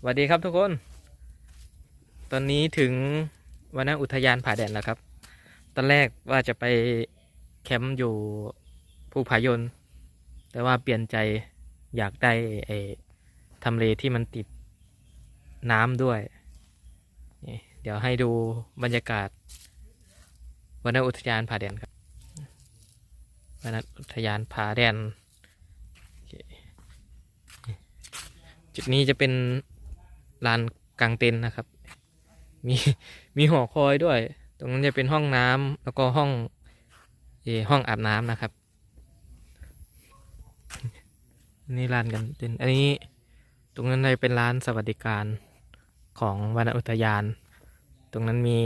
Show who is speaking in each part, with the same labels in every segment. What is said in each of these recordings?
Speaker 1: สวัสดีครับทุกคน ตอนนี้ถึงวันอุทยานผาแดนแล้วครับ ตอนแรกว่าจะไป แคมป์อยู่ภูผายน แต่ว่าเปลี่ยนใจอยากได้ไอ้ทำเลที่มันติดน้ำด้วย เดี๋ยวให้ดูบรรยากาศวนอุทยานผาแดนครับวนอุทยานผาแดน จุดนี้จะเป็นลานกลางเต็นท์นะครับ มีมีหอคอยด้วย ตรงนั้นจะเป็นห้องน้ำแล้วก็ห้อง ห้องอาบน้ำนะครับ นี่ลานกันเต็นอันนี้ตรงนั้นเลยเป็นร้านสวัสดิการของวนอุทยาน ตรงนั้นมี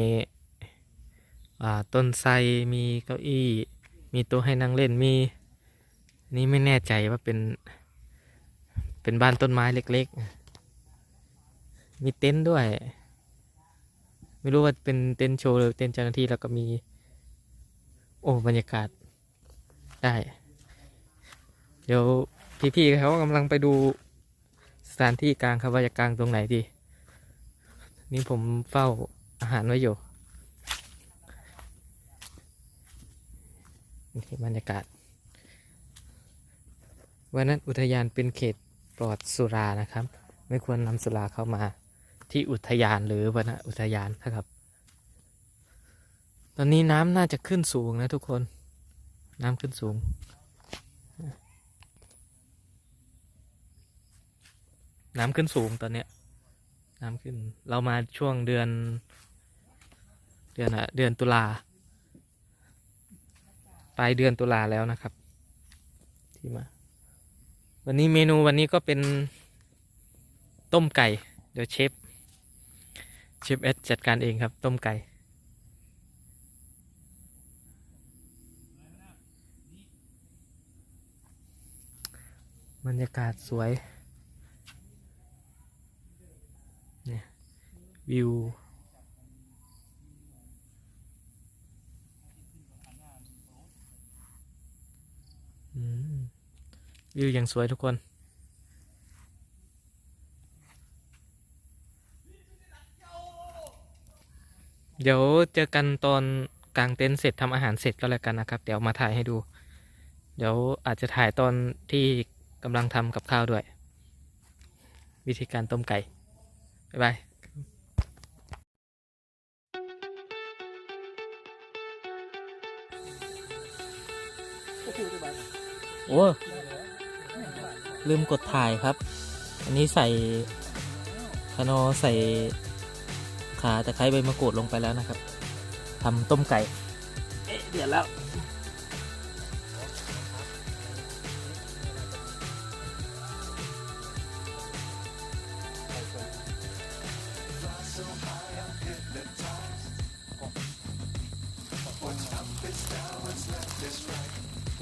Speaker 1: ต้นไทรมีเก้าอี้ มีโต๊ะให้นั่งเล่นมีนนี่ไม่แน่ใจว่าเป็น เป็นบ้านต้นไม้เล็กๆ มีเต็นท์ด้วย ไม่รู้ว่าเป็นเต็นท์โชว์หรือเต็นท์เจ้าหน้าที่แล้วก็มี โอ้บรรยากาศได้ เดี๋ยวพี่ๆเขากำลังไปดูสถานที่กลางครับว่าจะกลางตรงไหนดี นี่ผมเฝ้าอาหารไว้อยู่นี่บรรยากาศ วันนั้นอุทยานเป็นเขตปลอดสุรานะครับ ไม่ควรนำสุราเข้ามาที่อุทยานหรือวนอุทยานนะครับ อนนี้น้ำน่าจะขึ้นสูงนะทุกคน น้ำขึ้นสูง น้ำขึ้นสูงตอนเนี้ย น้ำขึ้น เรามาช่วงเดือน เดือนอะเดือนตุลาปลายเดือนตุลาแล้วนะครับ ที่มา วันนี้เมนูวันนี้ก็เป็นต้มไก่ เดี๋ยวเชฟ เชฟเอสจัดการเองครับ ต้มไก่ บรรยากาศสวย เนี่ย วิวอืมวิวอย่างสวยทุกคนเดี๋ยวเจอกันตอนกลางเต็นท์เสร็จทำอาหารเสร็จก็แล้วกันนะครับ เดี๋ยวมาถ่ายให้ดู เดี๋ยวอาจจะถ่ายตอนที่ กำลังทำกับข้าวด้วย วิธีการต้มไก่ บ๊ายบายโอ้ลืมกดถ่ายครับ อันนี้ใส่คานอใส่ขาตะไคร้ใบมะกรูดลงไปแล้วนะครับทำต้มไก่ เอ๊ะเดือดแล้ว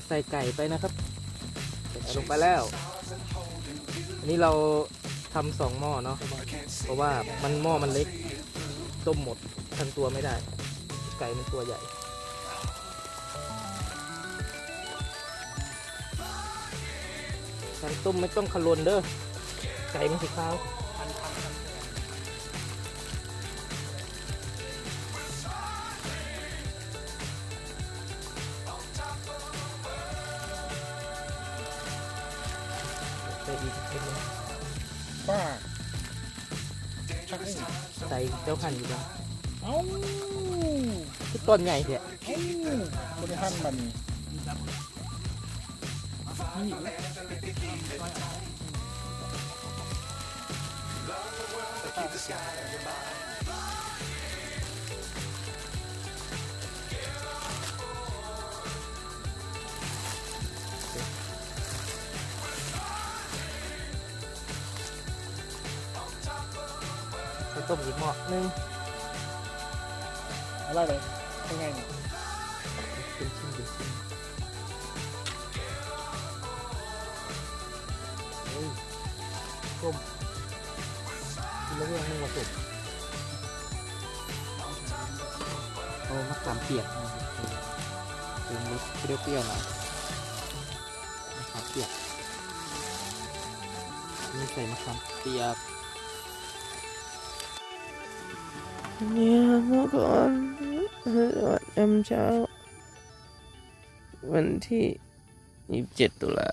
Speaker 1: ใส่ไก่ไปนะครับใส่ไก่ลงไปแล้ว อันนี้เราทำสองหม้อเนาะ เพราะว่ามันหม้อมันเล็ก ต้มหมดทั้งตัวไม่ได้ ไก่มันตัวใหญ่ การต้มไม่ต้องขลนเด้อ ไก่มันสีขาว
Speaker 2: ป้าชักให้
Speaker 1: ใส่เจ้าขันอยู่แล้ว
Speaker 2: เอ้า
Speaker 1: คือต้นใหญ่เนี่ย
Speaker 2: เอ้าบริหันมันนี่
Speaker 1: ต้มอีกหม้อนึง
Speaker 2: อะไรเลยเป็นไงเนี่ย
Speaker 3: เป็นชิ้นเป็นชิ้น
Speaker 4: เฮ้ยส้มกินแล้วเรื่องนึงมาสุก
Speaker 1: โอ้มะขามเปียกนะครับเป็นรสเปรี้ยวๆหน่อยมะขามเปียกนี่ใส่มะขามเปียก
Speaker 3: เนี่ยเมื่อก่อนวันยามเช้าวันที่ยี่สิบเจ็ดตุลา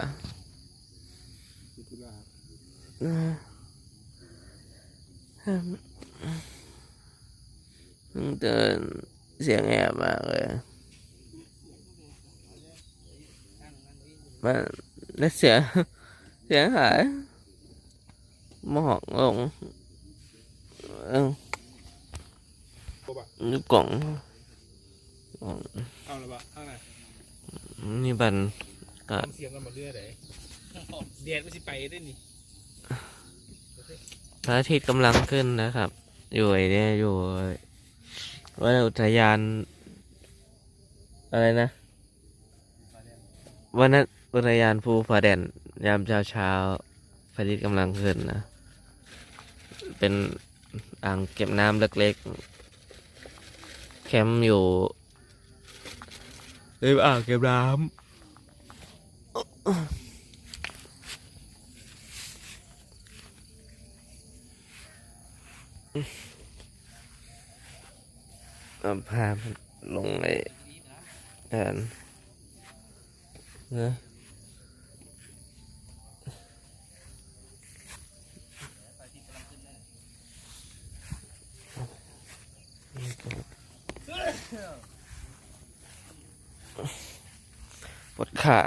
Speaker 4: พิธุลา
Speaker 3: เดินเสียงแอบมากเลยมันแล้วเสียงเสียงหายหมอกลงเออ
Speaker 4: ตัวบะ
Speaker 3: นี่กล่องกล่อง
Speaker 4: เอาละบะเอาไง
Speaker 3: นี่บันก็
Speaker 4: เสียงกันหมดเรื่อยเลยเดียดไม่สิไปได้นี่
Speaker 3: พระอาทิตย์กำลังขึ้นนะครับ อยู่ไอ้เนี่ยอยู่วันอุทยาน อะไรนะวันอุทยานภูผาแดนยามเช้าเช้าๆพระอาทิตย์กำลังขึ้นนะ เป็นอ่างเก็บน้ำเล็กๆแค มป์อยู่ริมอ่างเก็บน้ำเอาพามันลงไอ้แอนนะ ปวดขา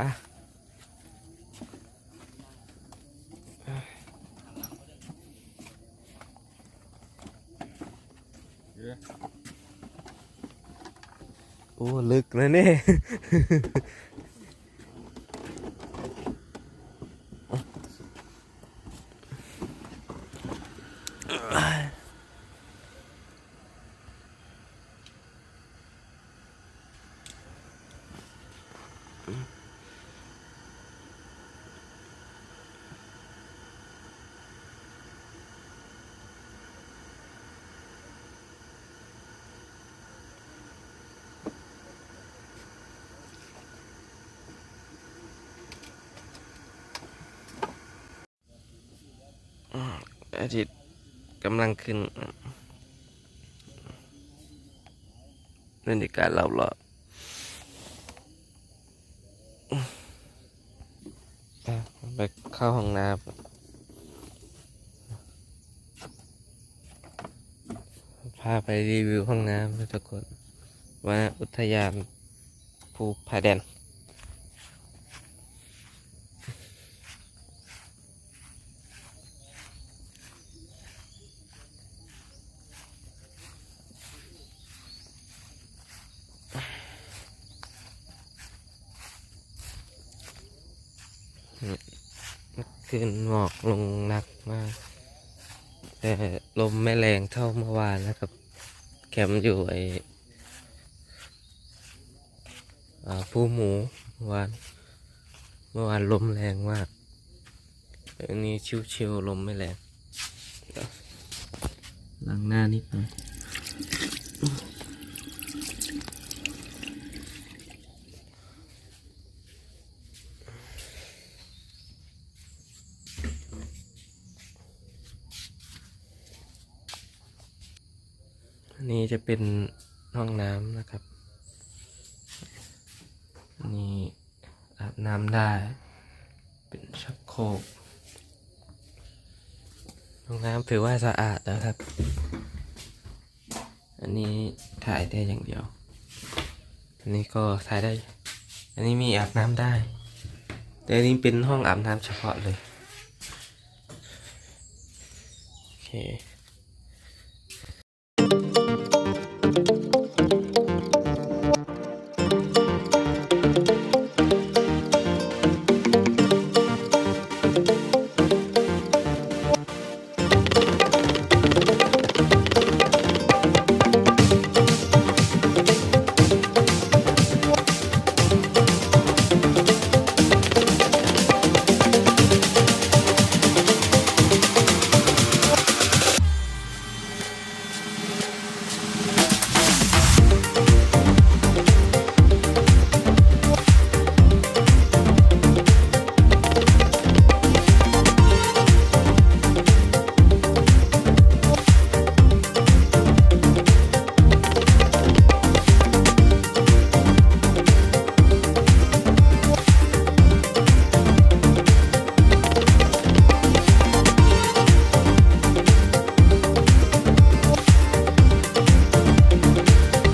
Speaker 3: โอ้ ลึกนะเนี่ย อาทิตย์กำลังขึ้นบรรยากาศรอบๆอะไปเข้าห้องน้ำพาไปรีวิวห้องน้ำทุกคนว่าอุทยานภูผาแดน คืนหมอกลงหนักมาก แต่ลมไม่แรงเท่าเมื่อวานนะครับ แคมป์อยู่ไอผู้หมูเมื่อวาน เมื่อวานลมแรงมากอันนี้ชิวๆลมไม่แรงล้างหน้านิดหน่อย นนี้จะเป็นห้องน้ำนะครับ นี่อาบน้ำได้ เป็นชักโครกห้องน้ำถือว่าสะอาดนะครับ อันนี้ถ่ายได้อย่างเดียว อันนี้ก็ถ่ายได้ อันนี้มีอาบน้ำได้ แต่อันนี้เป็นห้องอาบน้ำเฉพาะเลย โอเค